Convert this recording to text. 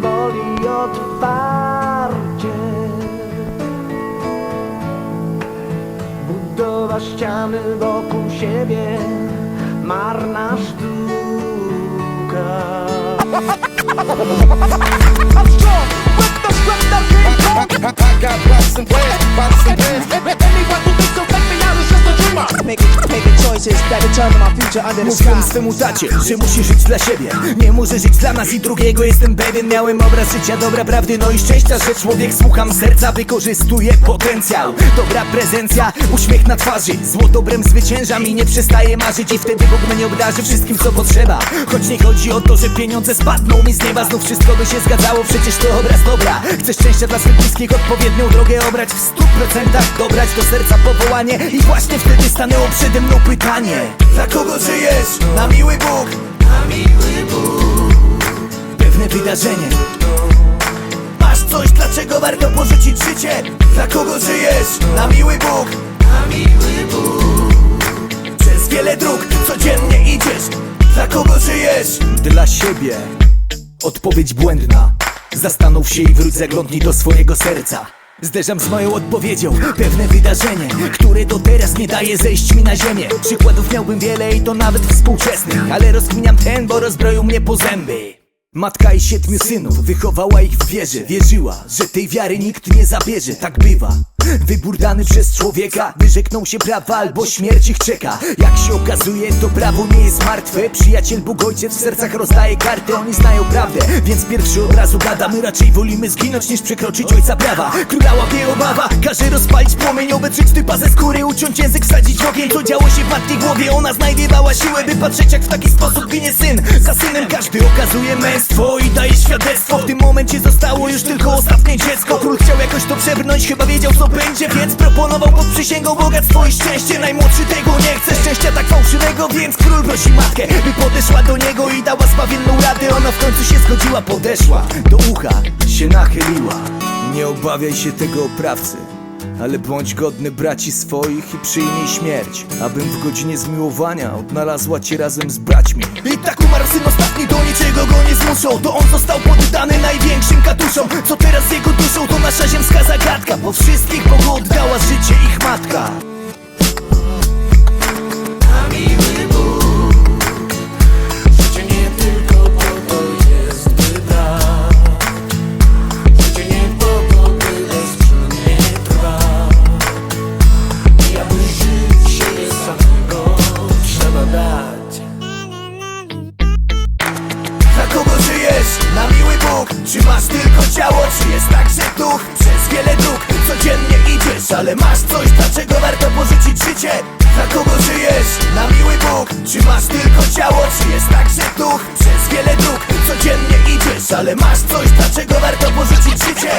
woli otwarcie Budowa ściany wokół siebie Marna sztuka I got pots and pans, pots and. Making, that determine my future under the Mówiłem sky. swemu tacie, że musi żyć dla siebie. Nie może żyć dla nas i drugiego. Jestem pewien, miałem obraz życia, dobra prawdy No i szczęścia, że człowiek słucham serca Wykorzystuje potencjał. Dobra prezencja, uśmiech na twarzy. Zło dobrem zwyciężam i nie przestaję marzyć I wtedy Bóg mnie obdarzy wszystkim co potrzeba. Choć nie chodzi o to, że pieniądze spadną mi z nieba Znów wszystko by się zgadzało, przecież to obraz dobra. Chcę szczęścia dla swych bliskich, odpowiednią drogę obrać W stu procentach dobrać do serca powołanie I właśnie wtedy stanęło przede mną pytanie Dla kogo żyjesz? Na miły Bóg. Na miły Bóg. Pewne wydarzenie. Masz coś, dlaczego warto porzucić życie? Dla kogo żyjesz? Na miły Bóg. Na miły Bóg. Przez wiele dróg codziennie idziesz. Dla kogo żyjesz? Dla siebie. Odpowiedź błędna. Zastanów się i wróć zaglądnij do swojego serca Zderzam z moją odpowiedzią pewne wydarzenie Które do teraz nie daje zejść mi na ziemię. Przykładów miałbym wiele i to nawet współczesnych Ale rozkminiam ten, bo rozbroił mnie po zęby. Matka i siedmiu synów wychowała ich w wierze. Wierzyła, że tej wiary nikt nie zabierze. Tak bywa Wybór dany przez człowieka. Wyrzekną się prawa albo śmierć ich czeka. Jak się okazuje to prawo nie jest martwe. Przyjaciel Bóg Ojciec w sercach rozdaje karty Oni znają prawdę, więc pierwszy od razu gada. My raczej wolimy zginąć niż przekroczyć ojca prawa. Króla łapie obawa, każe rozpalić płomień Obetrzeć typa ze skóry, uciąć język, wsadzić ogień To działo się w matki głowie, ona znajdowała siłę By patrzeć jak w taki sposób ginie syn. Za synem każdy okazuje męstwo i daje świadectwo. W tym momencie zostało już tylko ostatnie dziecko. Król chciał jakoś to przebrnąć, chyba wiedział co będzie Więc proponował pod przysięgą bogactwo i szczęście. Najmłodszy tego nie chce, szczęścia tak fałszywego Więc król prosi matkę, by podeszła do niego I dała zbawienną radę, ona w końcu się zgodziła Podeszła do ucha, się nachyliła. Nie obawiaj się tego oprawcy ale bądź godny braci swoich i przyjmij śmierć Abym w godzinie zmiłowania odnalazła cię razem z braćmi. I tak umarł syn ostatni, do niczego go nie zmuszą. To on został poddany największym katuszom. Co teraz z jego duszą to nasza ziemska zagadka. Bo wszystkich Bogu oddała życie ich matka Ale masz coś, dlaczego warto porzucić życie? Dla kogo żyjesz? Na miły Bóg Czy masz tylko ciało? Czy jest także duch? Przez wiele dróg codziennie idziesz Ale masz coś, dlaczego warto porzucić życie?